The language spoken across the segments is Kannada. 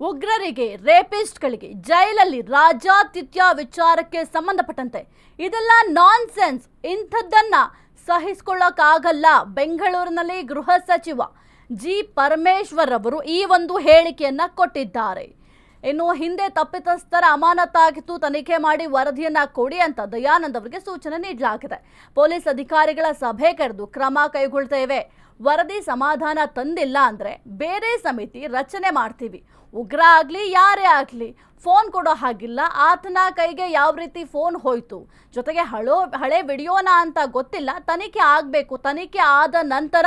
ಉಗ್ರರಿಗೆ, ರೇಪಿಸ್ಟ್ಗಳಿಗೆ, ಜೈಲಲ್ಲಿ ರಾಜಾತಿಥ್ಯ ವಿಚಾರಕ್ಕೆ ಸಂಬಂಧಪಟ್ಟಂತೆ ಇದೆಲ್ಲ ನಾನ್ ಸೆನ್ಸ್ ಇಂಥದ್ದನ್ನ ಸಹಿಸಿಕೊಳ್ಳೋಕ್ಕಾಗಲ್ಲ. ಬೆಂಗಳೂರಿನಲ್ಲಿ ಗೃಹ ಸಚಿವ ಜಿ. ಪರಮೇಶ್ವರ್ ಅವರು ಈ ಒಂದು ಹೇಳಿಕೆಯನ್ನ ಕೊಟ್ಟಿದ್ದಾರೆ. ಇನ್ನು ಹಿಂದೆ ತಪ್ಪಿತಸ್ಥರ ಅಮಾನತಾಗಿತ್ತು ತನಿಖೆ ಮಾಡಿ ವರದಿಯನ್ನ ಕೊಡಿ ಅಂತ ದಯಾನಂದ್ ಅವರಿಗೆ ಸೂಚನೆ ನೀಡಲಾಗಿದೆ. ಪೊಲೀಸ್ ಅಧಿಕಾರಿಗಳ ಸಭೆ ಕರೆದು ಕ್ರಮ ಕೈಗೊಳ್ತೇವೆ. ವರದಿ ಸಮಾಧಾನ ತಂದಿಲ್ಲ ಅಂದರೆ ಬೇರೆ ಸಮಿತಿ ರಚನೆ ಮಾಡ್ತೀವಿ. ಉಗ್ರ ಆಗಲಿ, ಯಾರೇ ಆಗಲಿ, ಫೋನ್ ಕೊಡೋ ಹಾಗಿಲ್ಲ. ಆತನ ಕೈಗೆ ಯಾವ ರೀತಿ ಫೋನ್ ಹೋಯ್ತು? ಜೊತೆಗೆ ಹಳೋ, ಹಳೆ ವಿಡಿಯೋನ ಅಂತ ಗೊತ್ತಿಲ್ಲ. ತನಿಖೆ ಆಗಬೇಕು. ತನಿಖೆ ಆದ ನಂತರ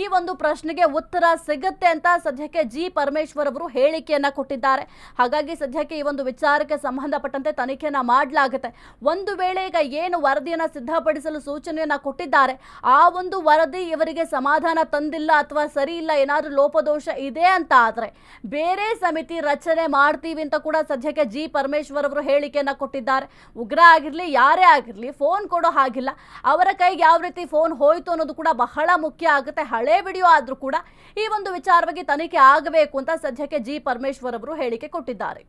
ಈ ಒಂದು ಪ್ರಶ್ನೆಗೆ ಉತ್ತರ ಸಿಗುತ್ತೆ ಅಂತ ಸದ್ಯಕ್ಕೆ ಜಿ. ಪರಮೇಶ್ವರ್ ಅವರು ಹೇಳಿಕೆಯನ್ನ ಕೊಟ್ಟಿದ್ದಾರೆ. ಹಾಗಾಗಿ ಸದ್ಯಕ್ಕೆ ಈ ಒಂದು ವಿಚಾರಕ್ಕೆ ಸಂಬಂಧಪಟ್ಟಂತೆ ತನಿಖೆಯನ್ನು ಮಾಡಲಾಗುತ್ತೆ. ಒಂದು ವೇಳೆ ಈಗ ಏನು ವರದಿಯನ್ನು ಸಿದ್ಧಪಡಿಸಲು ಸೂಚನೆಯನ್ನ ಕೊಟ್ಟಿದ್ದಾರೆ, ಆ ಒಂದು ವರದಿ ಇವರಿಗೆ ಸಮಾಧಾನ ತಂದಿಲ್ಲ ಅಥವಾ ಸರಿ ಇಲ್ಲ, ಏನಾದರೂ ಲೋಪದೋಷ ಇದೆ ಅಂತ ಆದರೆ ಬೇರೆ ಸಮಿತಿ ರಚನೆ ಮಾಡ್ತೀವಿ ಅಂತ ಕೂಡ ಸದ್ಯಕ್ಕೆ ಜಿ ಪರಮೇಶ್ವರ್ ಅವರು ಹೇಳಿಕೆಯನ್ನು ಕೊಟ್ಟಿದ್ದಾರೆ. ಉಗ್ರ ಆಗಿರಲಿ, ಯಾರೇ ಆಗಿರಲಿ ಫೋನ್ ಕೊಡೋ ಹಾಗಿಲ್ಲ. ಅವರ ಕೈಗೆ ಯಾವ ರೀತಿ ಫೋನ್ ಹೋಯಿತು ಅನ್ನೋದು ಕೂಡ ಬಹಳ ಮುಖ್ಯ ಆಗುತ್ತೆ. ಹಳೆ ವಿಡಿಯೋ ಆದರೂ ಕೂಡ ಈ ಒಂದು ವಿಚಾರವಾಗಿ ತನಿಖೆ ಆಗಬೇಕು ಅಂತ ಸದ್ಯಕ್ಕೆ ಜಿ ಪರಮೇಶ್ವರ್ ಅವರು ಹೇಳಿಕೆ ಕೊಟ್ಟಿದ್ದಾರೆ.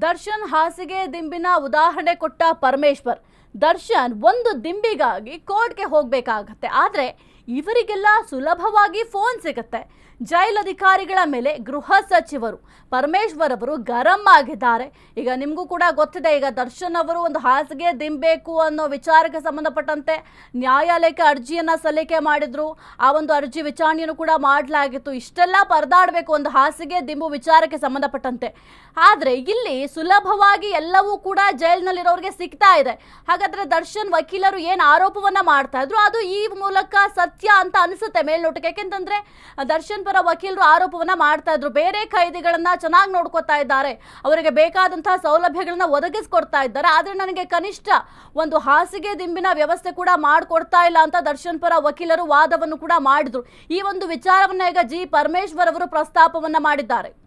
ದರ್ಶನ್ ಹಾಸಿಗೆ ದಿಂಬಿನ ಉದಾಹರಣೆ ಕೊಟ್ಟ ಪರಮೇಶ್ವರ್. ದರ್ಶನ್ ಒಂದು ದಿಂಬಿಗಾಗಿ ಕೋರ್ಟ್ಗೆ ಹೋಗಬೇಕಾಗತ್ತೆ. ಆದ್ರೆ ಇವರಿಗೆಲ್ಲ ಸುಲಭವಾಗಿ ಫೋನ್ ಸಿಗುತ್ತೆ. ಜೈಲ್ ಅಧಿಕಾರಿಗಳ ಮೇಲೆ ಗೃಹ ಸಚಿವರು ಪರಮೇಶ್ವರ್ ಅವರು ಗರಂ ಆಗಿದ್ದಾರೆ. ಈಗ ನಿಮಗೂ ಕೂಡ ಗೊತ್ತಿದೆ, ಈಗ ದರ್ಶನ್ ಅವರು ಒಂದು ಹಾಸಿಗೆ ದಿಂಬೇಕು ಅನ್ನೋ ವಿಚಾರಕ್ಕೆ ಸಂಬಂಧಪಟ್ಟಂತೆ ನ್ಯಾಯಾಲಯಕ್ಕೆ ಅರ್ಜಿಯನ್ನು ಸಲ್ಲಿಕೆ ಮಾಡಿದ್ರು. ಆ ಒಂದು ಅರ್ಜಿ ವಿಚಾರಣೆಯನ್ನು ಕೂಡ ಮಾಡಲಾಗಿತ್ತು. ಇಷ್ಟೆಲ್ಲ ಪರದಾಡಬೇಕು ಒಂದು ಹಾಸಿಗೆ ದಿಂಬು ವಿಚಾರಕ್ಕೆ ಸಂಬಂಧಪಟ್ಟಂತೆ. ಆದರೆ ಇಲ್ಲಿ ಸುಲಭವಾಗಿ ಎಲ್ಲವೂ ಕೂಡ ಜೈಲಿನಲ್ಲಿರೋರಿಗೆ ಸಿಗ್ತಾ ಇದೆ. ಹಾಗಾದ್ರೆ ದರ್ಶನ್ ವಕೀಲರು ಏನು ಆರೋಪವನ್ನು ಮಾಡ್ತಾ ಇದ್ರು? ಅದು ಈ ಮೂಲಕ ಸತ್ಯ ಅಂತ ಅನಿಸುತ್ತೆ ಮೇಲ್ನೋಟಕ್ಕೆ. ಯಾಕೆಂತಂದ್ರೆ, ದರ್ಶನ್ ಪರ ವಕೀಲರು ಆರೋಪವನ್ನ ಮಾಡ್ತಾ ಇದ್ರು. ಬೇರೆ ಖೈದಿಗಳನ್ನ ಚೆನ್ನಾಗಿ ನೋಡ್ಕೋತಾ ಇದ್ದಾರೆ. ಅವರಿಗೆ ಬೇಕಾದಂತಹ ಸೌಲಭ್ಯಗಳನ್ನ ಒದಗಿಸ್ಕೊಡ್ತಾ ಇದ್ದಾರೆ. ಆದ್ರೆ ನನಗೆ ಕನಿಷ್ಠ ಒಂದು ಹಾಸಿಗೆ ದಿಂಬಿನ ವ್ಯವಸ್ಥೆ ಕೂಡ ಮಾಡಿಕೊಡ್ತಾ ಇಲ್ಲ ಅಂತ ದರ್ಶನ್ ಪರ ವಕೀಲರು ವಾದವನ್ನು ಕೂಡ ಮಾಡಿದ್ರು. ಈ ಒಂದು ವಿಚಾರವನ್ನ ಈಗ ಜಿ. ಪರಮೇಶ್ವರ್ ಅವರು ಪ್ರಸ್ತಾಪವನ್ನ ಮಾಡಿದ್ದಾರೆ.